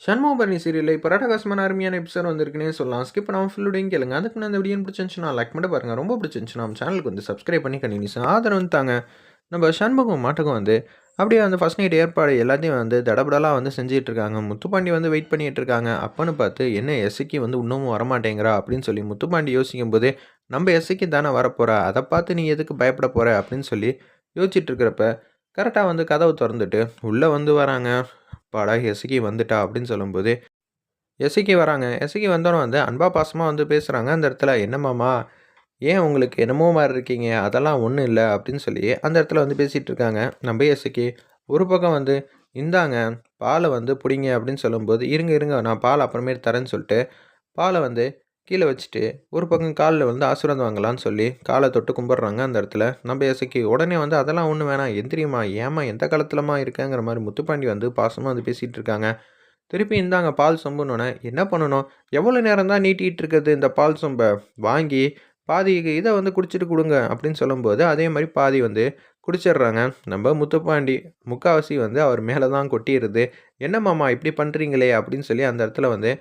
சண்முகபரணி சீரியலில் இப்போ ரடகாசமான அருமையான எபிசோட் வந்திருக்குன்னே சொல்லலாம். ஸ்கிப் பண்ணாமல் ஃபுல்லுடையும் கேளுங்க. அதுக்கு நான் இந்த வீடியோ பிடிச்சிருந்துச்சுன்னா லைக் மட்டும் பாருங்கள் ரொம்ப பிடிச்சிருந்துச்சுன்னா நம்ம சேனலுக்கு வந்து சப்ஸ்கிரைப் பண்ணி கண்டினியூஸ் ஆதரவு தாங்க. நம்ம சண்முகம் மாட்டுக்கும் வந்து அப்படியே அந்த ஃபஸ்ட் நைட் ஏற்பாடு எல்லாத்தையும் வந்து தடபடலாக வந்து செஞ்சுட்டு இருக்காங்க. முத்துப்பாண்டி வந்து வெயிட் பண்ணிகிட்டு இருக்காங்க. அப்போன்னு பார்த்து என்ன எஸ்சிக்கு வந்து இன்னமும் வரமாட்டேங்கிறா அப்படின்னு சொல்லி முத்துப்பாண்டி யோசிக்கும் போதே நம்ம எஸ்சிக்கு தானே வரப்போகிறா அதை பார்த்து நீ எதுக்கு பயப்பட போகிற அப்படின்னு சொல்லி யோசிச்சுட்டு இருக்கிறப்ப கரெக்டாக வந்து கதவை திறந்துட்டு உள்ளே வந்து வராங்க. பாடா எஸ்கி வந்துட்டா அப்படின்னு சொல்லும்போது எஸ்சிக்கு வராங்க. எஸ்சிக்கு வந்தோடனே வந்து அன்பா பாசமாக வந்து பேசுகிறாங்க அந்த இடத்துல என்னம்மாமா ஏன் உங்களுக்கு என்னமோ மாதிரி இருக்கீங்க? அதெல்லாம் ஒன்றும் இல்லை. அப்படின்னு சொல்லி அந்த இடத்துல வந்து பேசிகிட்டு இருக்காங்க. நம்ம எஸ்சிக்கு ஒரு பக்கம் வந்து இந்தாங்க பாலை வந்து பிடிங்க. அப்படின்னு சொல்லும்போது இருங்க இருங்க நான் பால் அப்புறமேட்டு தரேன்னு சொல்லிட்டு பாலை வந்து கீழே வச்சுட்டு ஒரு பக்கம் காலில் வந்து ஆசீர்வாதம் வாங்கலான்னு சொல்லி காலை தொட்டு கும்பிட்றாங்க அந்த இடத்துல. நம்ம எசைக்கு உடனே வந்து அதெல்லாம் ஒன்று வேணாம். எந்திரியுமா ஏமா எந்த காலத்துலமா இருக்கேங்கிற மாதிரி முத்துப்பாண்டி வந்து பாசமாக வந்து பேசிகிட்டு இருக்காங்க. திருப்பி இந்தாங்க பால் சொம்புனோடனே என்ன பண்ணணும்? எவ்வளோ நேரம் தான் நீட்டிகிட்டு இருக்குது இந்த பால் சொம்பை? வாங்கி பாதி இதை வந்து குடிச்சிட்டு கொடுங்க. அப்படின்னு சொல்லும்போது அதே மாதிரி பாதி வந்து குடிச்சிடுறாங்க. நம்ம முத்துப்பாண்டி முக்காவாசி வந்து அவர் மேலே தான் கொட்டிடுது. என்ன மாமா இப்படி பண்ணுறீங்களே அப்படின்னு சொல்லி அந்த இடத்துல வந்து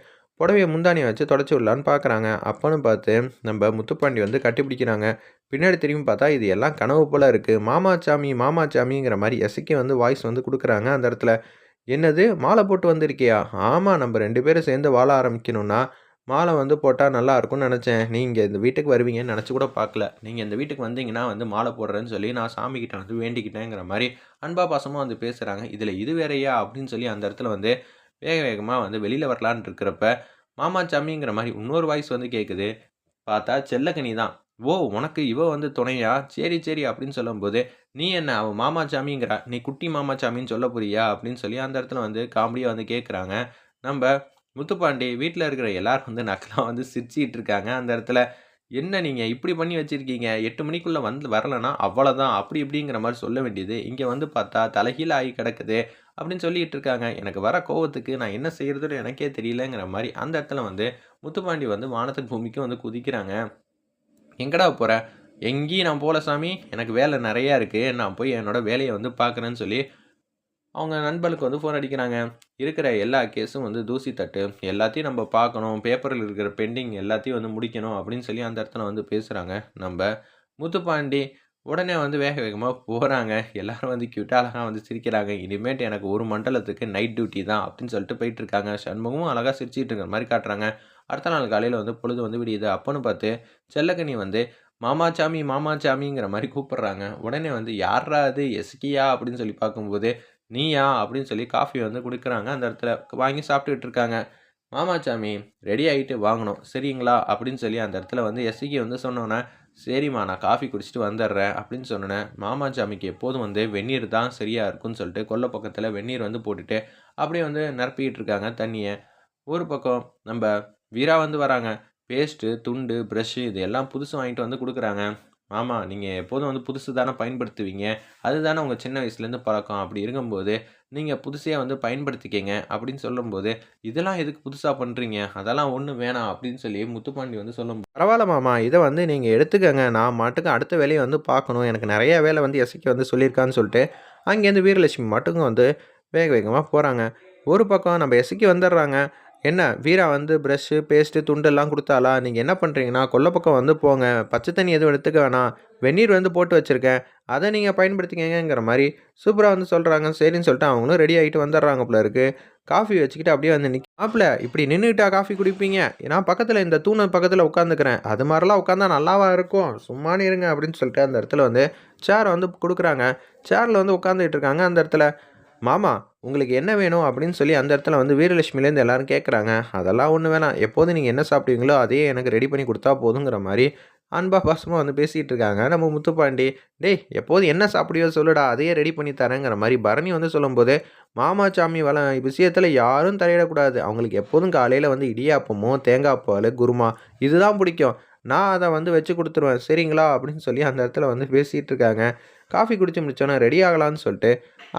புடவைய முந்தானியை வச்சு தொடச்சி விடலான்னு பார்க்குறாங்க அப்போன்னு பார்த்து நம்ம முத்துப்பாண்டி வந்து கட்டிப்பிடிக்கிறாங்க பின்னாடி திரும்பி பார்த்தா இது எல்லாம் கனவு போல் இருக்குது மாமாச்சாமி மாமாச்சாமிங்கிற மாதிரி எசைக்கு வந்து வாய்ஸ் வந்து கொடுக்குறாங்க அந்த இடத்துல. என்னது? மாலை போட்டு வந்திருக்கியா? ஆமாம் நம்ம ரெண்டு பேரும் சேர்ந்து வாழ ஆரம்பிக்கணும்னா மாலை வந்து போட்டால் நல்லா இருக்கும்னு நினச்சேன். நீங்கள் இந்த வீட்டுக்கு வருவீங்கன்னு நினச்சி கூட பார்க்கல. நீங்கள் இந்த வீட்டுக்கு வந்தீங்கன்னா வந்து மாலை போடுறேன்னு சொல்லி நான் சாமிக்கிட்ட வந்து வேண்டிக்கிட்டேங்கிற மாதிரி அன்பா பாசமாக வந்து பேசுகிறாங்க இதில் இது வேறையா? அப்படின்னு சொல்லி அந்த இடத்துல வந்து வேக வேகமாக வந்து வெளியில் வரலான் இருக்கிறப்ப மாமாச்சாமிங்கிற மாதிரி இன்னொரு வாய்ஸ் வந்து கேட்குது பார்த்தா செல்லக்கனி தான். ஓ உனக்கு இவ வந்து துணையா? சரி சரி அப்படின்னு சொல்லும்போது நீ என்ன அவன் மாமாச்சாமிங்கிறா நீ குட்டி மாமா சாமின்னு சொல்ல போறியா? அப்படின்னு சொல்லி அந்த இடத்துல வந்து காமெடியாக வந்து கேட்குறாங்க நம்ம முத்துப்பாண்டி வீட்டில் இருக்கிற எல்லாரும் வந்து நக்கலாக வந்து சிரிச்சிக்கிட்டு இருக்காங்க. அந்த இடத்துல என்ன நீங்கள் இப்படி பண்ணி வச்சுருக்கீங்க? எட்டு மணிக்குள்ளே வந்து வரலைன்னா அவ்வளோதான் அப்படி இப்படிங்கிற மாதிரி சொல்ல வேண்டியது. இங்கே வந்து பார்த்தா தலைகீழ ஆகி கிடக்குது. அப்படின்னு சொல்லிட்டு இருக்காங்க. எனக்கு வர கோவத்துக்கு நான் என்ன செய்கிறதுன்னு எனக்கே தெரியலங்கிற மாதிரி அந்த இடத்துல வந்து முத்துப்பாண்டி வந்து வானத்தின் பூமிக்கும் வந்து குதிக்கிறாங்க. எங்கடா போகிற எங்கேயும் நான் போகல சாமி. எனக்கு வேலை நிறையா இருக்குது நான் போய் என்னோடய வேலையை வந்து பார்க்குறேன்னு சொல்லி அவங்க நண்பர்களுக்கு வந்து ஃபோன் அடிக்கிறாங்க. இருக்கிற எல்லா கேஸும் வந்து தூசி தட்டு. எல்லாத்தையும் நம்ம பார்க்கணும். பேப்பரில் இருக்கிற பெண்டிங் எல்லாத்தையும் வந்து முடிக்கணும் அப்படின்னு சொல்லி அந்த இடத்துல வந்து பேசுகிறாங்க நம்ம முத்துப்பாண்டி உடனே வந்து வேக வேகமாக போகிறாங்க எல்லோரும் வந்து க்யூட்டாக அழகாக வந்து சிரிக்கிறாங்க. இனிமேட்டு எனக்கு ஒரு மண்டலத்துக்கு நைட் டியூட்டி தான் அப்படின்னு சொல்லிட்டு போயிட்டுருக்காங்க. சண்முகமும் அழகாக சிரிச்சிட்டு இருக்கிற மாதிரி காட்டுறாங்க. அடுத்த நாள் காலையில் வந்து பொழுது வந்து விடியுது. அப்போன்னு பார்த்து செல்லக்கனி வந்து மாமாச்சாமி மாமாச்சாமிங்கிற மாதிரி கூப்பிட்றாங்க. உடனே வந்து யாரா அது எஸ்கியா? அப்படின்னு சொல்லி பார்க்கும்போது நீயா? அப்படின்னு சொல்லி காஃபி வந்து கொடுக்குறாங்க. அந்த இடத்துல வாங்கி சாப்பிட்டுக்கிட்டு இருக்காங்க. மாமாச்சாமி ரெடி ஆகிட்டு வாங்கணும். சரிங்களா? அப்படின்னு சொல்லி அந்த இடத்துல வந்து எஸ்கி வந்து சொன்னோன்னே சரிம்மா நான் காஃபி குடிச்சிட்டு வந்துடுறேன் அப்படின்னு சொன்னேன் மாமாச்சாமிக்கு எப்போதும் வந்து வெந்நீர் தான் சரியாக இருக்கும்னு சொல்லிட்டு கொல்லை பக்கத்தில் வெந்நீர் வந்து போட்டுட்டு அப்படியே வந்து நிரப்பிக்கிட்டு இருக்காங்க தண்ணியை. ஒரு பக்கம் நம்ம வீரா வந்து வராங்க. பேஸ்ட்டு துண்டு ப்ரஷ்ஷு இது எல்லாம் புதுசு வாங்கிட்டு வந்து கொடுக்குறாங்க. ஆமாம் நீங்கள் எப்போதும் வந்து புதுசு தானே பயன்படுத்துவீங்க. அதுதானே உங்கள் சின்ன வயசுலேருந்து பழக்கம். அப்படி இருக்கும்போது நீங்கள் புதுசாக வந்து பயன்படுத்திக்கங்க அப்படின்னு சொல்லும்போது இதெல்லாம் எதுக்கு புதுசாக பண்ணுறீங்க அதெல்லாம் ஒன்றும் வேணாம். அப்படின்னு சொல்லி முத்துப்பாண்டி வந்து சொல்லும் பரவாயில்ல மாமா இதை வந்து நீங்கள் எடுத்துக்கங்க. நான் மாட்டுக்கு அடுத்த வேலையை வந்து பார்க்கணும். எனக்கு நிறையா வேலை வந்து எசைக்கு வந்து சொல்லியிருக்கான்னு சொல்லிட்டு அங்கேருந்து வீரலட்சுமி மட்டுக்கும் வந்து வேக வேகமாக போகிறாங்க ஒரு பக்கம் நம்ம எசைக்கு வந்துடுறாங்க. என்ன வீரா வந்து ப்ரஷ்ஷு பேஸ்ட்டு துண்டெல்லாம் கொடுத்தாலா நீங்கள் என்ன பண்ணுறீங்கன்னா கொல்லை பக்கம் வந்து போங்க. பச்சை தண்ணி எதுவும் எடுத்துக்க வேணாம். வெந்நீர் வந்து போட்டு வச்சுருக்கேன். அதை நீங்கள் பயன்படுத்திக்கங்கிற மாதிரி சூப்பராக வந்து சொல்கிறாங்க சரின்னு சொல்லிட்டு அவங்களும் ரெடி ஆகிட்டு வந்துடுறாங்க போல இருக்குது காஃபி வச்சுக்கிட்டு அப்படியே வந்து நிற்க மாப்பிள இப்படி நின்றுக்கிட்டா காஃபி குடிப்பீங்க? நான் பக்கத்தில் இந்த தூணு பக்கத்தில் உட்காந்துக்கிறேன் அது மாதிரிலாம் உட்காந்தா நல்லாவா இருக்கும்? சும்மானு இருங்க அப்படின்னு சொல்லிட்டு அந்த இடத்துல வந்து சேரை வந்து கொடுக்குறாங்க. சேரில் வந்து உட்காந்துக்கிட்டு இருக்காங்க அந்த இடத்துல. மாமா உங்களுக்கு என்ன வேணும்? அப்படின்னு சொல்லி அந்த இடத்துல வந்து வீரலட்சுமிலேருந்து எல்லாரும் கேட்குறாங்க அதெல்லாம் ஒன்று வேணாம். எப்போதும் நீங்கள் என்ன சாப்பிடுவீங்களோ அதையே எனக்கு ரெடி பண்ணி கொடுத்தா போதுங்கிற மாதிரி அன்பா பாசமாக வந்து பேசிகிட்டு இருக்காங்க. நம்ம முத்துப்பாண்டி டேய் எப்போதும் என்ன சாப்பிடுவோ சொல்லுடா அதையே ரெடி பண்ணி தரேங்கிற மாதிரி பரணி வந்து சொல்லும்போது மாமா சாமி வள விஷயத்தில் யாரும் தலையிடக்கூடாது. அவங்களுக்கு எப்போதும் காலையில் வந்து இடியாப்பமோ தேங்காய் பால் குருமா இதுதான் பிடிக்கும். நான் அதை வந்து வச்சு கொடுத்துருவேன். சரிங்களா? அப்படின்னு சொல்லி அந்த இடத்துல வந்து பேசிகிட்டு இருக்காங்க காஃபி குடிச்சு முடிச்சோன்னே ரெடி ஆகலான்னு சொல்லிட்டு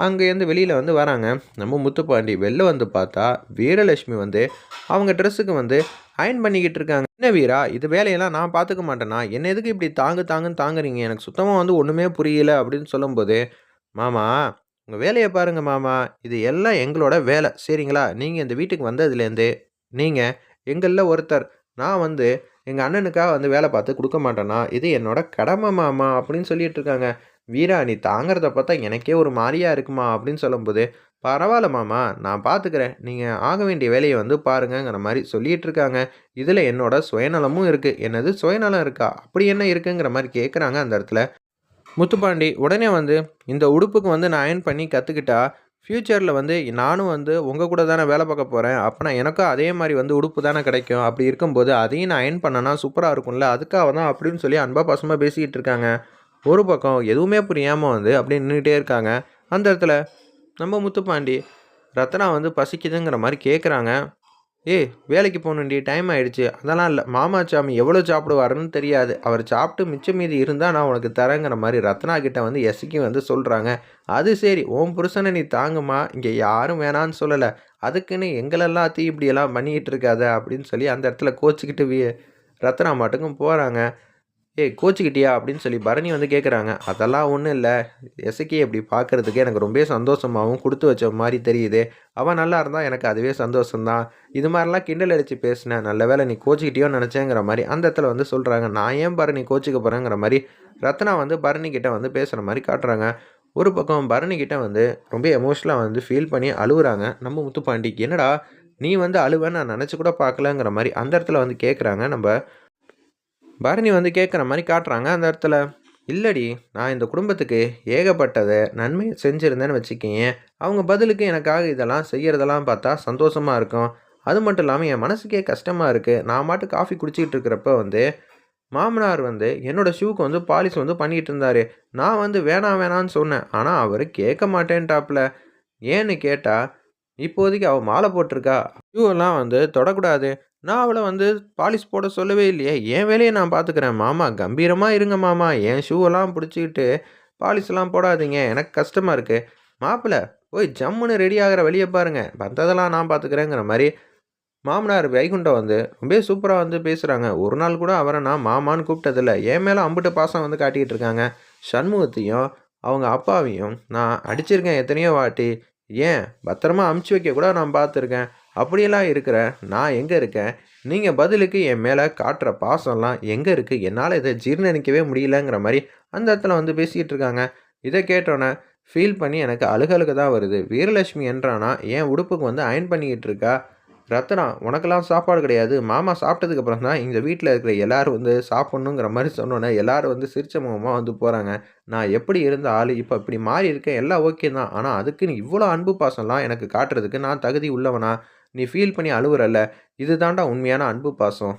அங்கேருந்து வெளியில் வந்து வராங்க. நம்ம முத்துப்பாண்டி வெளில வந்து பார்த்தா வீரலட்சுமி வந்து அவங்க ட்ரெஸ்ஸுக்கு வந்து அயன் பண்ணிக்கிட்டு இருக்காங்க என்ன வீரா இது வேலையெல்லாம் நான் பார்த்துக்க மாட்டேனா? என்ன எதுக்கு இப்படி தாங்கு தாங்குன்னு தாங்குறீங்க? எனக்கு சுத்தமாக வந்து ஒன்றுமே புரியல அப்படின்னு சொல்லும்போது மாமா உங்கள் வேலையை பாருங்க மாமா. இது எல்லாம் எங்களோட வேலை. சரிங்களா? நீங்கள் இந்த வீட்டுக்கு வந்ததுலேருந்தே நீங்கள் எங்களில் ஒருத்தர். நான் வந்து எங்கள் அண்ணனுக்காக வந்து வேலை பார்த்து கொடுக்க மாட்டேன்னா இது என்னோட கடமை மாமா அப்படின்னு சொல்லிட்டு இருக்காங்க. வீரா நீ தாங்கிறத பார்த்தா எனக்கே ஒரு மாதிரியாக இருக்குமா அப்படின்னு சொல்லும்போது பரவாயில்ல மாமா நான் பார்த்துக்கிறேன். நீங்கள் ஆக வேண்டிய வேலையை வந்து பாருங்கங்கிற மாதிரி சொல்லிட்டு இருக்காங்க. இதில் என்னோட சுயநலமும் இருக்குது என்னது சுயநலம் இருக்கா? அப்படி என்ன இருக்குங்கிற மாதிரி கேட்குறாங்க அந்த இடத்துல. முத்துப்பாண்டி உடனே வந்து இந்த உடுப்புக்கு வந்து நான் அயன் பண்ணி கற்றுக்கிட்டா ஃப்யூச்சரில் வந்து நானும் வந்து உங்கள் கூட தானே வேலை பார்க்க போகிறேன் அப்போனா எனக்கும் அதே மாதிரி வந்து உடுப்பு தானே கிடைக்கும். அப்படி இருக்கும்போது அதையும் நான் அயன் பண்ணனா சூப்பராக இருக்கும்ல. அதுக்காக தான் அப்படின்னு சொல்லி அன்பா பாசமாக பேசிக்கிட்டு இருக்காங்க. ஒரு பக்கம் எதுவுமே புரியாமல் வந்து அப்படியே நின்றுட்டே இருக்காங்க. அந்த இடத்துல நம்ம முத்துப்பாண்டி ரத்னா வந்து பசிக்குதுங்கிற மாதிரி கேட்குறாங்க ஏய் வேலைக்கு போகணுண்டி டைம் ஆயிடுச்சு. அதெல்லாம் இல்லை. மாமா சாமி எவ்வளோ சாப்பிடுவாருன்னு தெரியாது. அவர் சாப்பிட்டு மிச்சம் மீதி இருந்தால் நான் உனக்கு தரேங்கிற மாதிரி ரத்னா கிட்ட வந்து எஸ்சிக்கு வந்து சொல்கிறாங்க அது சரி ஓம் புருஷனை நீ தாங்குமா? இங்கே யாரும் வேணான்னு சொல்லலை. அதுக்குன்னு எங்களெல்லாம் தீ இப்படியெல்லாம் பண்ணிக்கிட்டு இருக்காத? அப்படின்னு சொல்லி அந்த இடத்துல கோச்சிக்கிட்டு ரத்னா மாட்டுக்கும் போகிறாங்க ஏய் கோச்சிக்கிட்டியா? அப்படின்னு சொல்லி பரணி வந்து கேட்குறாங்க அதெல்லாம் ஒன்றும் இல்லை. எசக்கி அப்படி பார்க்குறதுக்கு எனக்கு ரொம்ப சந்தோஷமாகவும் கொடுத்து வச்ச மாதிரி தெரியுது. அவன் நல்லா இருந்தால் எனக்கு அதுவே சந்தோஷம்தான். இது மாதிரிலாம் கிண்டல் அடித்து பேசினேன் நல்ல வேலை நீ கோச்சிக்கிட்டியோ நினச்சேங்கிற மாதிரி அந்த இடத்துல வந்து சொல்கிறாங்க நான் ஏன் பரணி கோச்சிக்க போகிறேங்கிற மாதிரி ரத்னா வந்து பரணிக்கிட்ட வந்து பேசுகிற மாதிரி காட்டுறாங்க. ஒரு பக்கம் பரணிக்கிட்ட வந்து ரொம்ப எமோஷ்னலாக வந்து ஃபீல் பண்ணி அழுகுறாங்க நம்ம முத்துப்பாண்டிக்கு என்னடா நீ வந்து அழுவேன்னு நான் நினச்சி கூட பார்க்கலங்கிற மாதிரி அந்த இடத்துல வந்து கேட்குறாங்க நம்ம பரணி வந்து கேட்குற மாதிரி காட்டுறாங்க. அந்த இடத்துல இல்லடி நான் இந்த குடும்பத்துக்கு ஏகப்பட்டதை நன்மை செஞ்சுருந்தேன்னு வச்சுக்கேன். அவங்க பதிலுக்கு எனக்காக இதெல்லாம் செய்கிறதெல்லாம் பார்த்தா சந்தோஷமாக இருக்கும். அது மட்டும் இல்லாமல் என் மனசுக்கே கஷ்டமாக இருக்குது நான் மாட்டு காஃபி குடிச்சிக்கிட்டு இருக்கிறப்ப வந்து மாமனார் வந்து என்னோடய ஷூக்கு வந்து பாலிஷ் வந்து பண்ணிகிட்டு இருந்தார். நான் வந்து வேணாம் வேணான்னு சொன்னேன். ஆனால் அவர் கேட்க மாட்டேன்ட்டாப்புல ஏன்னு கேட்டால் இப்போதைக்கு அவள் மாலை போட்டிருக்கா. ஷூவெல்லாம் வந்து தொடக்கூடாது. நான் அவளை வந்து பாலிஷ் போட சொல்லவே இல்லையே. என் வேலையை நான் பார்த்துக்கிறேன். மாமா கம்பீரமாக இருங்க மாமா. என் ஷூவெல்லாம் பிடிச்சிக்கிட்டு பாலிஷ்லாம் போடாதீங்க. எனக்கு கஷ்டமாக இருக்குது மாப்பிள்ளை போய் ஜம்முன்னு ரெடி ஆகிற வழியை பாருங்கள் வந்ததெல்லாம் நான் பார்த்துக்கிறேங்கிற மாதிரி மாமனார் வைகுண்டம் வந்து ரொம்ப சூப்பராக வந்து பேசுகிறாங்க ஒரு நாள் கூட அவரை நான் மாமான்னு கூப்பிட்டதில்ல. என் மேலே அம்புட்டு பாசம் வந்து காட்டிக்கிட்டு இருக்காங்க. சண்முகத்தையும் அவங்க அப்பாவையும் நான் அடிச்சிருக்கேன் எத்தனையோ வாட்டி. ஏன்? பத்திரமா அமுச்சு வைக்க கூட நான் பார்த்துருக்கேன். அப்படியெல்லாம் இருக்கிற நான் எங்கே இருக்கேன்? நீங்கள் பதிலுக்கு என் மேலே காட்டுற பாசம்லாம் எங்கே இருக்குது என்னால் இதை ஜீர்ணிக்கவே முடியலங்கிற மாதிரி அந்த இடத்துல வந்து பேசிக்கிட்டு இருக்காங்க. இதை கேட்டோன்னே ஃபீல் பண்ணி எனக்கு அழுகழுக தான் வருது. வீரலட்சுமி என்றானா என் உடுப்புக்கு வந்து அயன் பண்ணிக்கிட்டு இருக்கா? ரத்னா உனக்கெல்லாம் சாப்பாடு கிடையாது. மாமா சாப்பிட்டதுக்கப்புறம் தான் இந்த வீட்டில் இருக்கிற எல்லோரும் வந்து சாப்பிட்ணுங்கிற மாதிரி சொன்னோன்னே எல்லோரும் வந்து சிரிச்ச முகமாக வந்து போகிறாங்க நான் எப்படி இருந்த ஆள் இப்போ இப்படி மாறி இருக்கேன். எல்லாம் ஓகே தான். ஆனால் அதுக்குன்னு இவ்வளோ அன்பு பாசம்லாம் எனக்கு காட்டுறதுக்கு நான் தகுதி உள்ளவனா? நீ ஃபீல் பண்ணி அழுவுறல்ல. இது தாண்டா உண்மையான அன்பு பாசம்.